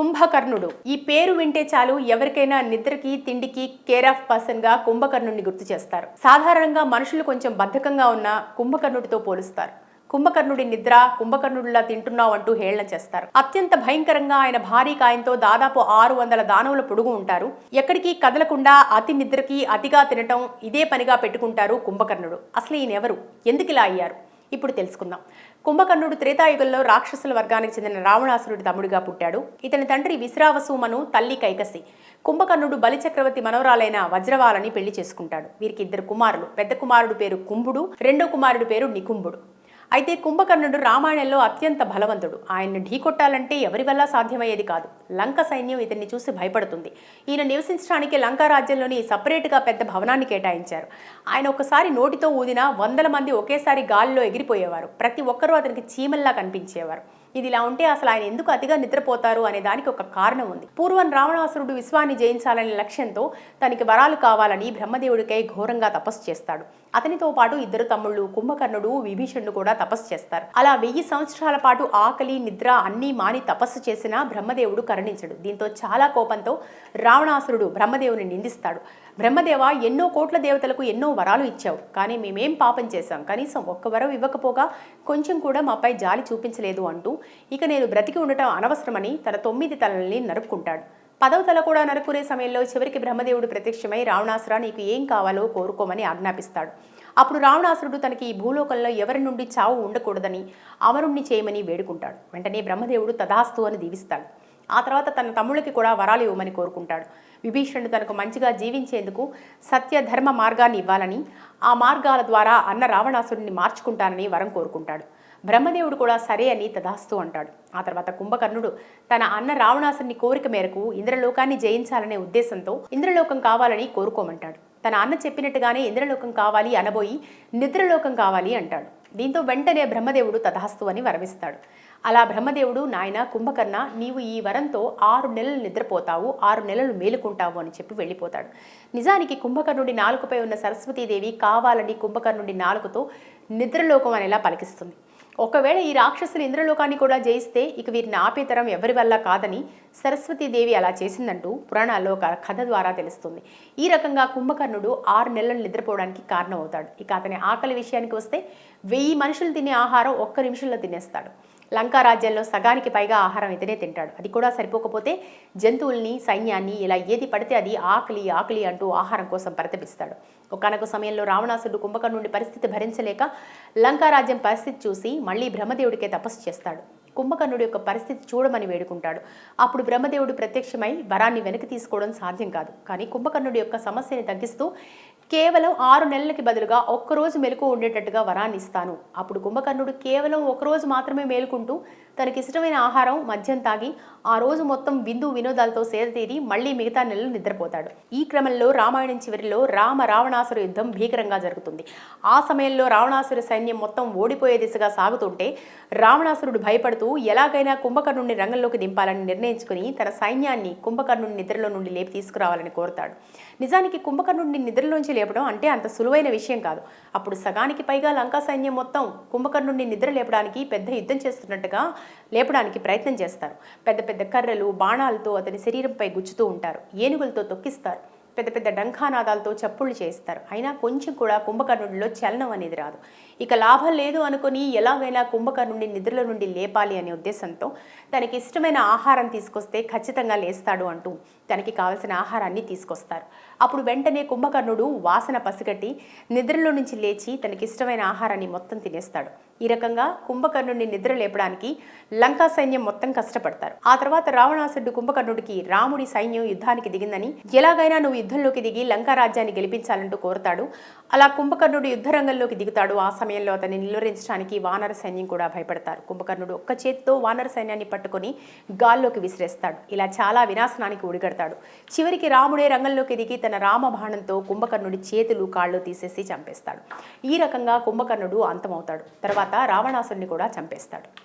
కుంభకర్ణుడు. ఈ పేరు వింటే చాలు ఎవరికైనా నిద్రకి తిండికి కేర్ ఆఫ్ పర్సన్గా కుంభకర్ణుడిని గుర్తు చేస్తారు. సాధారణంగా మనుషులు కొంచెం బద్ధకంగా ఉన్న కుంభకర్ణుడితో పోలుస్తారు. కుంభకర్ణుడి నిద్ర కుంభకర్ణుడిలా తింటున్నావు అంటూ హేళన చేస్తారు. అత్యంత భయంకరంగా ఆయన భారీ కాయంతో దాదాపు ఆరు వందల దానవుల పొడుగు ఉంటారు. ఎక్కడికి కదలకుండా అతి నిద్రకి అతిగా తినటం ఇదే పనిగా పెట్టుకుంటారు కుంభకర్ణుడు. అసలు ఈయన ఎవరు ఎందుకు ఇలా అయ్యారు? ఇప్పుడు తెలుసుకుందాం. కుంభకర్ణుడు త్రేతాయుగంలో రాక్షసుల వర్గానికి చెందిన రావణాసురుడి తమ్ముడిగా పుట్టాడు. ఇతని తండ్రి విశ్రావసుమను తల్లి కైకసి. కుంభకర్ణుడు బలిచక్రవర్తి మనవరాలైన వజ్రవాలని పెళ్ళి చేసుకుంటాడు. వీరికి ఇద్దరు కుమారులు. పెద్ద కుమారుడు పేరు కుంభుడు రెండో కుమారుడు పేరు నికుంభుడు. అయితే కుంభకర్ణుడు రామాయణంలో అత్యంత బలవంతుడు. ఆయన్ను ఢీకొట్టాలంటే ఎవరి వల్ల సాధ్యమయ్యేది కాదు. లంక సైన్యం ఇతన్ని చూసి భయపడుతుంది. ఈయన నివసించడానికి లంకా రాజ్యంలోని సపరేట్గా పెద్ద భవనాన్ని కేటాయించారు. ఆయన ఒకసారి నోటితో ఊదినా వందల మంది ఒకేసారి గాలిలో ఎగిరిపోయేవారు. ప్రతి ఒక్కరూ అతనికి చీమల్లా కనిపించేవారు. ఇది ఇలా ఉంటే అసలు ఆయన ఎందుకు అతిగా నిద్రపోతారు అనే దానికి ఒక కారణం ఉంది. పూర్వం రావణాసురుడు విశ్వాన్ని జయించాలనే లక్ష్యంతో తనకి వరాలు కావాలని బ్రహ్మదేవుడికై ఘోరంగా తపస్సు చేస్తాడు. అతనితో పాటు ఇద్దరు తమ్ముళ్ళు కుంభకర్ణుడు విభీషణుడు కూడా తపస్సు చేస్తారు. అలా వెయ్యి సంవత్సరాల పాటు ఆకలి నిద్ర అన్నీ మాని తపస్సు చేసినా బ్రహ్మదేవుడు కరుణించడు. దీంతో చాలా కోపంతో రావణాసురుడు బ్రహ్మదేవుని నిందిస్తాడు. బ్రహ్మదేవ ఎన్నో కోట్ల దేవతలకు ఎన్నో వరాలు ఇచ్చావు. కానీ మేమేం పాపం చేశాం? కనీసం ఒక్క వరం ఇవ్వకపోగా కొంచెం కూడా మాపై జాలి చూపించలేదు అంటూ ఇక నేను బ్రతికి ఉండటం అనవసరమని తన తొమ్మిది తలల్ని నరుపుకుంటాడు పదవ తల కూడా నరుకునే సమయంలో చివరికి బ్రహ్మదేవుడు ప్రత్యక్షమై రావణాసుర నీకు ఏం కావాలో కోరుకోమని ఆజ్ఞాపిస్తాడు. అప్పుడు రావణాసురుడు తనకి ఈ భూలోకంలో ఎవరి నుండి చావు ఉండకూడదని అమరుణ్ణి చేయమని వేడుకుంటాడు. వెంటనే బ్రహ్మదేవుడు తదాస్తు అని దీవిస్తాడు. ఆ తర్వాత తన తమ్ముళ్ళకి కూడా వరాలు ఇవ్వమని కోరుకుంటాడు. విభీషణుడు తనకు మంచిగా జీవించేందుకు సత్య ధర్మ మార్గాన్ని ఇవ్వాలని ఆ మార్గాల ద్వారా అన్న రావణాసురుడిని మార్చుకుంటానని వరం కోరుకుంటాడు. బ్రహ్మదేవుడు కూడా సరే అని తదాస్తు అంటాడు. ఆ తర్వాత కుంభకర్ణుడు తన అన్న రావణాసుని కోరిక మేరకు ఇంద్రలోకాన్ని జయించాలనే ఉద్దేశంతో ఇంద్రలోకం కావాలని కోరుకోమంటాడు. తన అన్న చెప్పినట్టుగానే ఇంద్రలోకం కావాలి అనబోయి నిద్రలోకం కావాలి అంటాడు. దీంతో వెంటనే బ్రహ్మదేవుడు తథాస్తు అని వరమిస్తాడు. అలా బ్రహ్మదేవుడు నాయన కుంభకర్ణ నీవు ఈ వరంతో ఆరు నెలలు నిద్రపోతావు ఆరు నెలలు మేలుకుంటావు అని చెప్పి వెళ్ళిపోతాడు. నిజానికి కుంభకర్ణుడి నాలుకపై ఉన్న సరస్వతీదేవి కావాలని కుంభకర్ణుడి నాలుకతో నిద్రలోకం అనేలా పలికిస్తుంది. ఒకవేళ ఈ రాక్షసులు ఇంద్రలోకాన్ని కూడా జయిస్తే ఇక వీరిని ఆపేతరం ఎవరి వల్ల కాదని సరస్వతీదేవి అలా చేసిందంటూ పురాణాల్లో ఒక కథ ద్వారా తెలుస్తుంది. ఈ రకంగా కుంభకర్ణుడు ఆరు నెలలు నిద్రపోవడానికి కారణమవుతాడు. ఇక అతని ఆకలి విషయానికి వస్తే వెయ్యి మనుషులు తినే ఆహారం ఒక్క నిమిషంలో తినేస్తాడు. లంకా రాజ్యంలో సగానికి పైగా ఆహారం ఇతనే తింటాడు. అది కూడా సరిపోకపోతే జంతువుల్ని సైన్యాన్ని ఇలా ఏది పడితే అది ఆకలి ఆకలి అంటూ ఆహారం కోసం పరితపిస్తాడు. ఒకనొక సమయంలో రావణాసుడు కుంభకర్ణుడి పరిస్థితి భరించలేక లంకా రాజ్యం పరిస్థితి చూసి మళ్ళీ బ్రహ్మదేవుడికే తపస్సు చేస్తాడు. కుంభకర్ణుడి యొక్క పరిస్థితి చూడమని వేడుకుంటాడు. అప్పుడు బ్రహ్మదేవుడు ప్రత్యక్షమై వరాన్ని వెనక్కి తీసుకోవడం సాధ్యం కాదు. కానీ కుంభకర్ణుడి యొక్క సమస్యని తగ్గిస్తూ కేవలం ఆరు నెలలకి బదులుగా ఒక్కరోజు మెలకు ఉండేటట్టుగా వరాన్ని ఇస్తాను. అప్పుడు కుంభకర్ణుడు కేవలం ఒకరోజు మాత్రమే మేలుకుంటూ తనకి ఇష్టమైన ఆహారం మద్యం తాగి ఆ రోజు మొత్తం బిందు వినోదాలతో సేదతీరి మళ్ళీ మిగతా నెలలు నిద్రపోతాడు. ఈ క్రమంలో రామాయణం చివరిలో రామ రావణాసుర యుద్ధం భీకరంగా జరుగుతుంది. ఆ సమయంలో రావణాసుర సైన్యం మొత్తం ఓడిపోయే దిశగా సాగుతుంటే రావణాసురుడు భయపడుతూ ఎలాగైనా కుంభకర్ణుడిని రంగంలోకి దింపాలని నిర్ణయించుకుని తన సైన్యాన్ని కుంభకర్ణుడి నిద్రలో నుండి లేపి తీసుకురావాలని కోరుతాడు. నిజానికి కుంభకర్ణుడిని నిద్రలోంచి లేపడం అంటే అంత సులువైన విషయం కాదు. అప్పుడు సగానికి పైగా లంకా సైన్యం మొత్తం కుంభకర్ణుడిని నిద్ర లేపడానికి పెద్ద యుద్ధం చేస్తున్నట్టుగా లేపడానికి ప్రయత్నం చేస్తారు. పెద్ద పెద్ద కర్రలు బాణాలతో అతని శరీరంపై గుచ్చుతూ ఉంటారు. ఏనుగులతో తొక్కిస్తారు. పెద్ద పెద్ద డంఖానాదాలతో చప్పుళ్ళు చేస్తారు అయినా కొంచెం కూడా కుంభకర్ణుడిలో చలనం అనేది రాదు. ఇక లాభం లేదు అనుకుని ఎలాగైనా కుంభకర్ణుడిని నిద్రలో నుండి లేపాలి అనే ఉద్దేశంతో తనకి ఇష్టమైన ఆహారం తీసుకొస్తే ఖచ్చితంగా లేస్తాడు అంటూ తనకి కావలసిన ఆహారాన్ని తీసుకొస్తారు. అప్పుడు వెంటనే కుంభకర్ణుడు వాసన పసిగట్టి నిద్రలో నుంచి లేచి తనకి ఇష్టమైన ఆహారాన్ని మొత్తం తినేస్తాడు. ఈ రకంగా కుంభకర్ణుడిని నిద్ర లేపడానికి లంకా సైన్యం మొత్తం కష్టపడతారు. ఆ తర్వాత రావణాసుడు కుంభకర్ణుడికి రాముడి సైన్యం యుద్ధానికి దిగిందని ఎలాగైనా నువ్వు యుద్ధంలోకి దిగి లంకా రాజ్యాన్ని గెలిపించాలంటూ కోరతాడు. అలా కుంభకర్ణుడు యుద్ధరంగంలోకి దిగుతాడు. ఆ సమయంలో అతన్ని నిలువరించడానికి వానర సైన్యం కూడా భయపడతారు. కుంభకర్ణుడు ఒక్క చేత్తో వానర సైన్యాన్ని పట్టుకొని గాల్లోకి విసిరేస్తాడు. ఇలా చాలా వినాశనానికి ఉడిగడతాడు చివరికి రాముడే రంగంలోకి దిగి తన రామబాణంతో కుంభకర్ణుడి చేతులు కాళ్ళు తీసేసి చంపేస్తాడు. ఈ రకంగా కుంభకర్ణుడు అంతమవుతాడు. తర్వాత తర్వాత రావణాసుడిని కూడా చంపేస్తాడు.